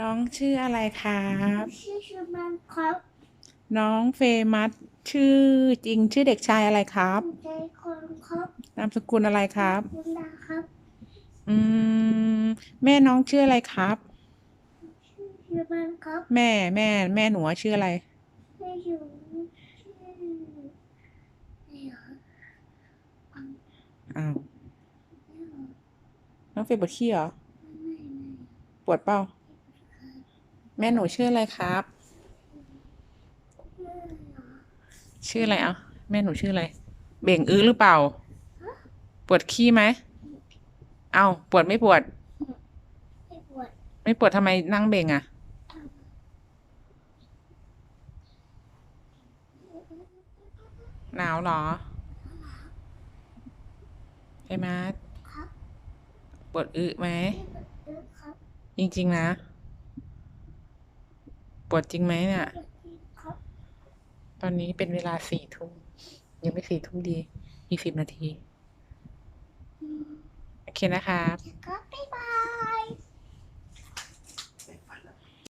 น้องชื่ออะไรครับชื่อชื่อมันครับน้องเฟมัสชื่อจริงชื่อเด็กชายอะไรครับใจคนครับนามสกุลอะไรครับคุณดาครับ อืมแม่น้องชื่ออะไรครับ ชื่อชื่อมันครับแม่แม่แม่หนูอะชื่ออะไร ไม่อยู่ชื่อเดี๋ยวอ้าวน้องเฟยปวดขี้เหรอไม่ไม่ปวดเปล่า แม่หนูชื่ออะไรครับไม่เหรอชื่ออะไรอะแม่หนูชื่ออะไร เบ่งอื้อหรือเปล่า ปวดขี้ไหม เอ้าปวดไม่ปวด ไม่ปวด ไม่ปวดทำไมนั่งเบ่งอะ หนาวเหรอไอ้มาร์ทครับปวดอึไหมไม่ปวดเยอะครับจริงๆนะ ปวดจริงไหมเนี่ยปวดจริงครับตอนนี้เป็นเวลาสี่ทุ่มยังไม่สี่ทุ่มดีอีกสิบนาทีอืมโอเคนะครับก็